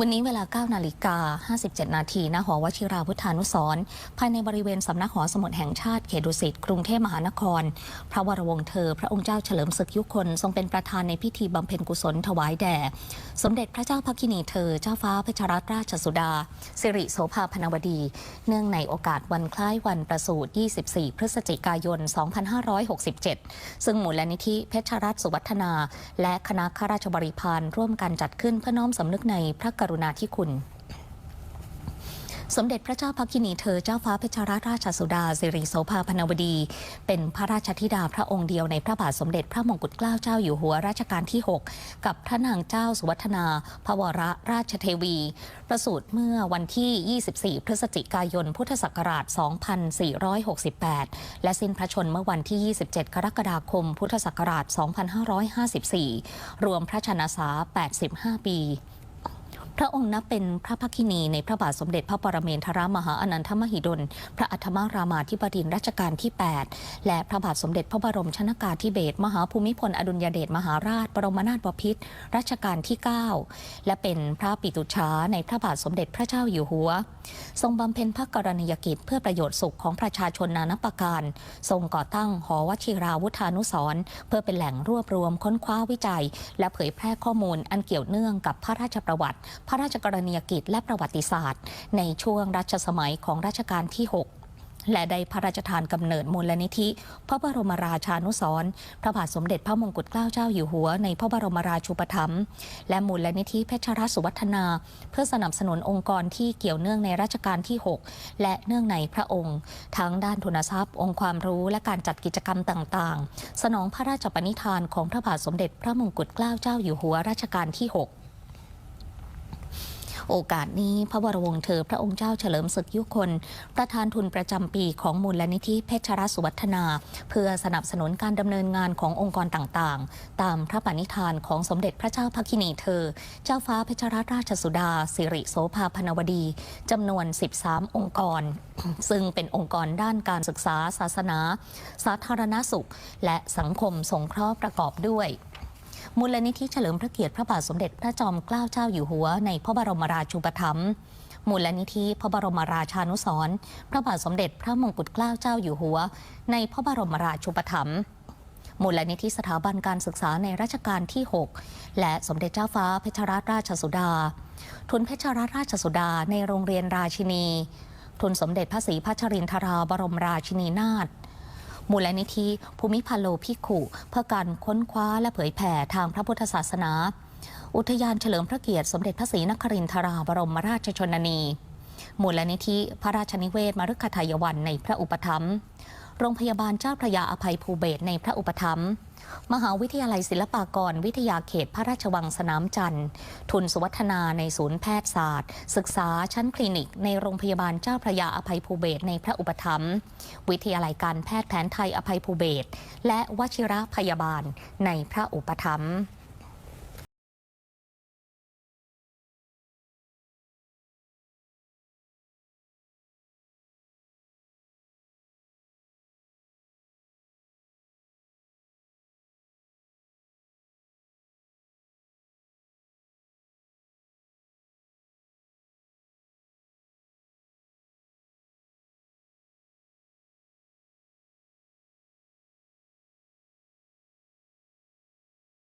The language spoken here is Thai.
วันนี้เวลา 9 นาฬิกา 57 นาทีณหอวชิราวุทธานุสร์ภายในบริเวณสำนักหอสมุดแห่งชาติเขตดุสิตกรุงเทพมหานคร พระวรวงศ์เธอ พระองค์เจ้าเฉลิมศึกยุคนทรงเป็นประธานในพิธีบำเพ็ญกุศลถวายแด่ สมเด็จพระเจ้าพักกินีเธอ เจ้าฟ้าเพชรรัตนราชสุดา สิริโสภาพนวดี เนื่องในโอกาสวันคล้ายวันประสูติ 24 พฤศจิกายน 2567 ซึ่งมูลนิธิเพชรรัตนสุวัฒนา และคณะข้าราชบริพารร่วมกันจัดขึ้นเพื่อน้อมสำนึกในพระกรุณาธิคุณสมเด็จพระเจ้าพักกินีเธอเจ้าฟ้าเพชรราชราชสุดาสิริโสภาพนวดี เป็นพระราชธิดาพระองค์เดียวในพระบาทสมเด็จพระมงกุฎเกล้าเจ้าอยู่หัวรัชกาลที่ 6 กับพระนางเจ้าสุวัฒนา พระวรราชเทวี ประสูติเมื่อวันที่ 24 พฤศจิกายนพุทธศักราช 2468 และสิ้นพระชนม์เมื่อวันที่ 27 กรกฎาคมพุทธศักราช 2554 รวมพระชนษา85 ปี พระองค์นับเป็นพระพักินีในพระบาทสมเด็จพระปรเมนทรมหาอนันทมหิดล พระอัฐมารามาธิบดินรัชกาลที่ 8 และพระบาทสมเด็จพระบรมชนากาธิเบศรมหาภูมิพลอดุลยเดชมหาราช บรมนาถบพิตรรัชกาลที่ 9 และเป็นพระปิตุชาในพระบาทสมเด็จพระเจ้าอยู่หัว ทรงบำเพ็ญพระกรณียกิจเพื่อประโยชน์สุขของประชาชนนานับประการ ทรงก่อตั้งหอวชิราวุธานุสรเพื่อเป็นแหล่งรวบรวมค้นคว้าวิจัย และเผยแพร่ข้อมูลอันเกี่ยวเนื่องกับพระราชประวัติพระราชกรณียกิจและประวัติศาสตร์ ในช่วงรัชสมัยของรัชกาลที่ 6และได้พระราชทานกำเนิดมูลนิธิ พระบรมราชานุสรณ์พระบาทสมเด็จพระมงกุฎเกล้าเจ้าอยู่หัว ในพระบรมราชูปถัมภ์และมูลนิธิเพชรรัสุวัฒนา เพื่อสนับสนุนองค์กรที่เกี่ยวเนื่องในรัชกาลที่ 6 และเนื่องในพระองค์ ทั้งด้านทุนทรัพย์ องค์ความรู้และการจัดกิจกรรมต่างๆ สนองพระราชปณิธานของพระบาทสมเด็จพระมงกุฎเกล้าเจ้าอยู่หัวรัชกาลที่ 6 โอกาสนี้พระวรวงศ์เธอพระองค์เจ้าเฉลิมศึกยุคน ประธานทุนประจำปีของมูลนิธิเพชรรัตน์สุวัฒนา เพื่อสนับสนุนการดำเนินงานขององค์กรต่างๆ ตามพระปณิธานของสมเด็จพระเจ้าพักคินีเธอ เจ้าฟ้าเพชรรัตนราชสุดา สิริโสภาพนวดีจำนวน 13 องค์กร ซึ่งเป็นองค์กรด้านการศึกษาศาสนา สาธารณสุข และสังคมสงเคราะห์ประกอบด้วย มูลนิธิเฉลิมพระเกียรติพระบาทสมเด็จพระจอมเกล้าเจ้าอยู่หัว ในพระบรมราชูปถัมภ์มูลนิธิพระบรมราชานุสรณ์พระบาทสมเด็จพระมงกุฎเกล้าเจ้าอยู่หัว ในพระบรมราชูปถัมภ์มูลนิธิสถาบันการศึกษาในรัชกาลที่ 6 และสมเด็จเจ้าฟ้าเพชรรัตนราชสุดา ทุนเพชรรัตนราชสุดาในโรงเรียนราชินี ทุนสมเด็จพระศรีพัชรินทราบรมราชินีนาถ มูลนิธิภูมิพาโลพิกขุเพื่อการค้นคว้าและเผยแผ่ทางพระพุทธศาสนา อุทยานเฉลิมพระเกียรติสมเด็จพระศรีนครินทราบรมราชชนนี มูลนิธิพระราชนิเวศมฤคทายวันในพระอุปถัมภ์ โรงพยาบาลเจ้าพระยาอภัยภูเบศในพระอุปถัมภ์มหาวิทยาลัยศิลปากร วิทยาเขตพระราชวังสนามจันทร์ ทุนสวัฒนาในศูนย์แพทยศาสตร์ ศึกษาชั้นคลินิก ในโรงพยาบาลเจ้าพระยาอภัยภูเบศในพระอุปถัมภ์วิทยาลัยการแพทย์แผนไทยอภัยภูเบศและวชิระพยาบาลในพระอุปถัมภ์